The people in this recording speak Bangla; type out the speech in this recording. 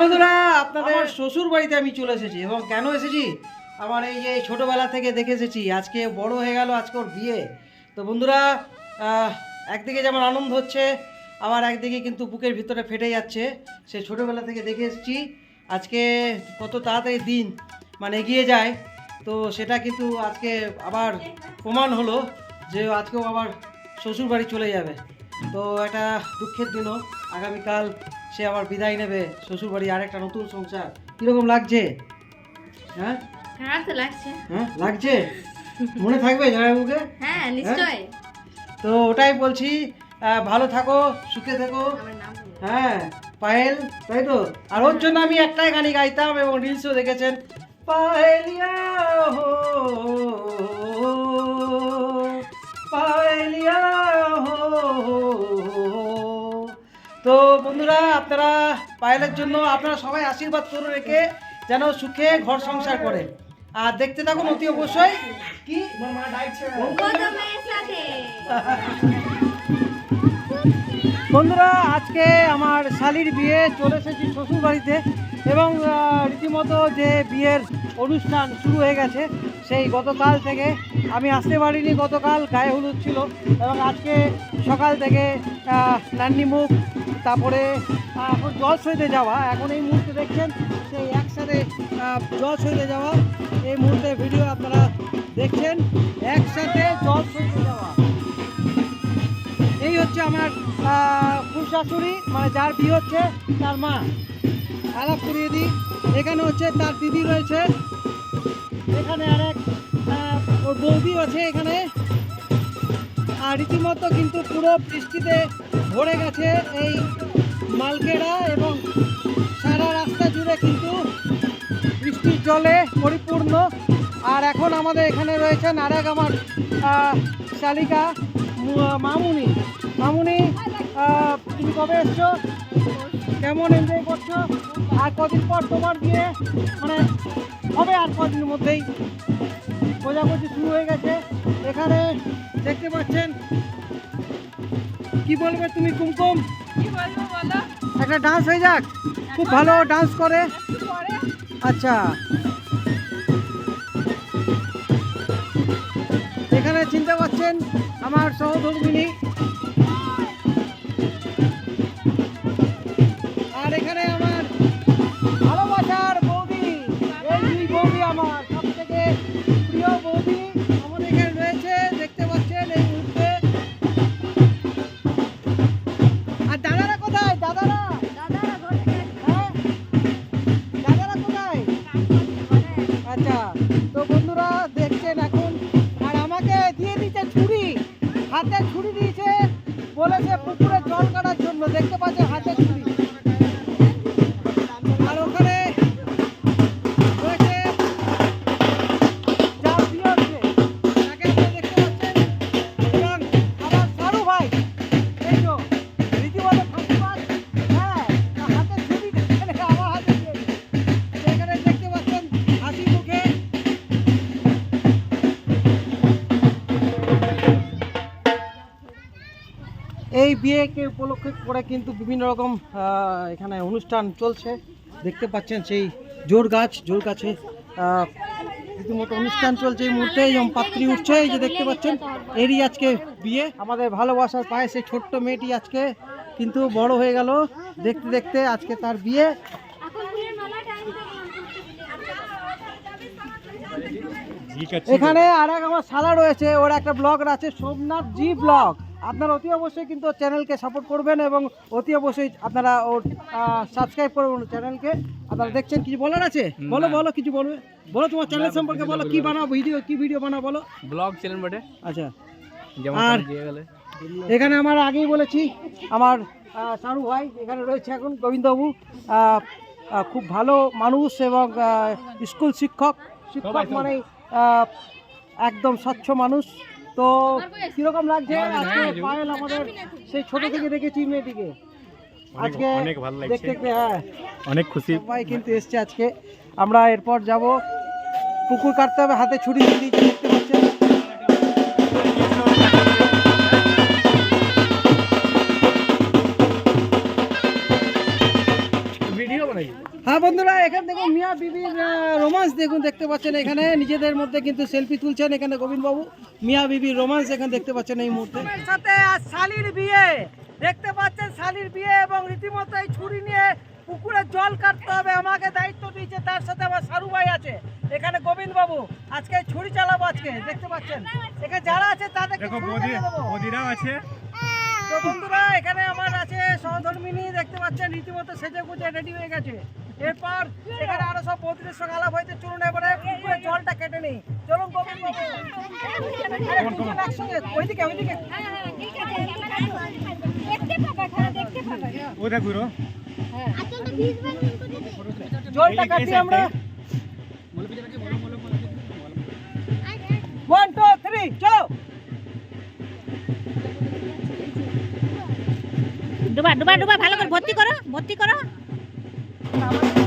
বন্ধুরা আপনাদের শ্বশুর বাড়িতে আমি চলে এসেছি এবং কেন এসেছি? আমার এই যে ছোটোবেলা থেকে দেখে এসেছি আজকে বড় হয়ে গেল আজকে ওর বিয়ে। তো বন্ধুরা একদিকে যেমন আনন্দ হচ্ছে আবার একদিকে কিন্তু বুকের ভিতরে ফেটে যাচ্ছে। সে ছোটোবেলা থেকে দেখে এসেছি আজকে কত তাড়াতাড়ি দিন মানে এগিয়ে যায়। তো সেটা কিন্তু আজকে আবার প্রমাণ হলো যে আজকেও আবার শ্বশুর বাড়ি চলে যাবে। তো এটা দুঃখের দিনও। আগামীকাল সে আবার বিদায় নেবে শ্বশুর বাড়ি আরেকটা নতুন সংসার। কীরকম লাগছে? হ্যাঁ? তো লাগছে। হ্যাঁ? লাগছে? মনে থাকবে জয়াবুকে হ্যাঁ নিশ্চয়। তো ওটাই বলছি ভালো থাকো সুখে থেকো। হ্যাঁ পায়েল তাই তো? আর ওর জন্য আমি একটাই গানই গাইতাম এবং রিলসও দেখেছেন। পায়েলিয়া হো পায়েলিয়া হো তো বন্ধুরা, আপনারা পায়েলের জন্য আপনারা সবাই আশীর্বাদ করে রেখে যেন সুখে ঘর সংসার করে আর দেখতে থাকুন অতি অবশ্যই কি? বন্ধুরা, আজকে আমার শালির বিয়ে চলে এসেছি শ্বশুর বাড়িতে এবং রীতিমতো যে বিয়ের অনুষ্ঠান শুরু হয়ে গেছে, সেই গতকাল থেকে আমি আসতে পারিনি। গতকাল গায়ে হলুদ ছিল এবং আজকে সকাল থেকে নান্নি মুখ তারপরে এখন জল সইতে যাওয়া, এখন এই মুহূর্তে দেখছেন, সেই একসাথে জল সইতে যাওয়া, এই মুহূর্তে ভিডিও আপনারা দেখছেন, একসাথে জল সইতে যাওয়া। এই হচ্ছে আমার শাশুড়ি মানে যার বিয়ে হচ্ছে তার মা, আলাপ করিয়ে দিই। এখানে হচ্ছে তার দিদি রয়েছে। এখানে আরেক ওর বৌদি আছে এখানে। আর রীতিমতো কিন্তু পুরো বৃষ্টিতে ভরে গেছে এই মালকেরা এবং সারা রাস্তা জুড়ে কিন্তু বৃষ্টির জলে পরিপূর্ণ। আর এখন আমাদের এখানে রয়েছেন আরেক আমার আহ, শালিকা মামুনি। মামুনি তুমি কবে এসছো? কেমন এনজয় করছ? আর কদিন পর তোমার বিয়ে? মানে হবে আর কদিনের মধ্যেই। খোঁজাখুঁজি শুরু হয়ে গেছে। এখানে দেখতে পাচ্ছেন? কি বলবে তুমি কুমকুম? একটা ডান্স হয়ে যাক। খুব ভালো ডান্স করে। আচ্ছা। এখানে চিন্তা করছেন আমার সহধর্মিনী। আর এখানে আমার ভালোবাসার বৌদি। এই দুই বৌদি আমার। এই বিয়েকে উপলক্ষে করে কিন্তু বিভিন্ন রকম আহ, এখানে অনুষ্ঠান চলছে। দেখতে পাচ্ছেন সেই জোর গাছ জোর গাছে আহ, রীতিমতো অনুষ্ঠান চলছে এই মুহূর্তে। এবং পাত্রী উঠছে এই যে দেখতে পাচ্ছেন এরই আজকে বিয়ে। আমাদের ভালোবাসার পায়ে সেই ছোট্ট মেয়েটি আজকে কিন্তু বড় হয়ে গেল। দেখতে দেখতে আজকে তার বিয়ে। এখানে আর এক আমার শালা রয়েছে ওর একটা ব্লগ আছে সোমনাথ জি ব্লগ। আপনারা অতি অবশ্যই কিন্তু চ্যানেলকে সাপোর্ট করবেন এবং অতি অবশ্যই আপনারা ওর সাবস্ক্রাইব করবেন চ্যানেলকে। আপনারা দেখছেন কিছু বলার আছে? বলো বলো কিছু বলবে বলো তোমার চ্যানেল সম্পর্কে বলো কি বানাও ভিডিও কি ভিডিও বানাও বলো। ব্লগ চ্যানেল বটে। আচ্ছা। আর এখানে আমার আগেই বলেছি আমার শাহরুখ ভাই এখানে রয়েছে এখন গোবিন্দবাবু। খুব ভালো মানুষ এবং স্কুল শিক্ষক। শিক্ষক মানে একদম স্বচ্ছ মানুষ। তো কীরকম লাগছে আজকে পায়েল আমাদের সেই ছোট থেকে দেখেছি মেয়েটিকে। আজকে অনেক ভালো লাগছে। দেখতে দেখতে হ্যাঁ। অনেক খুশি। সবাই কিন্তু এসছে আজকে। আমরা এরপর যাব। পুকুর কাটতে হবে হাতে ছুরি দিয়ে দিয়েছে দেখতে পাচ্ছেন। দেখুন দেখতে পাচ্ছেন এখানে। নিজেদের মধ্যে কিন্তু সেলফি তুলছেন এখানে গোবিন্দ বাবু মিয়া বিবি রোমান্স এখানে দেখতে পাচ্ছেন এই মুহূর্তে। সাথে আজ শালির বিয়ে। দেখতে পাচ্ছেন শালির বিয়ে এবং রীতিমতো এই ছুরি নিয়ে পুকুরে জল কাটতে হবে। আমাকে দায়িত্ব দিয়েছে তার সাথে আমার সারু ভাই আছে। এখানে গোবিন্দ বাবু আজকে ছুরি চালাবো আজকে দেখতে পাচ্ছেন? এখানে যারা আছে তাদেরকে আছে। তো বন্ধুরা এখানে আমার আছে সহধর্মিনী দেখতে পাচ্ছেন রীতিমতো সেজে গুজে রেডি হয়ে গেছে। এরপর এখানে আরও সব বৌদিদের সঙ্গে আলাপ হয়েছে চলুন এবারে পুকুরে জলটা কেটে নেই। চলুন একসঙ্গে ওইদিকে ওইদিকে। ঘুরো জলটা কাটি আমরা ওয়ান টু থ্রি চলো ডুবা ডুবা ডুবা ভালো করে ভর্তি করো ভর্তি করো। আমাদের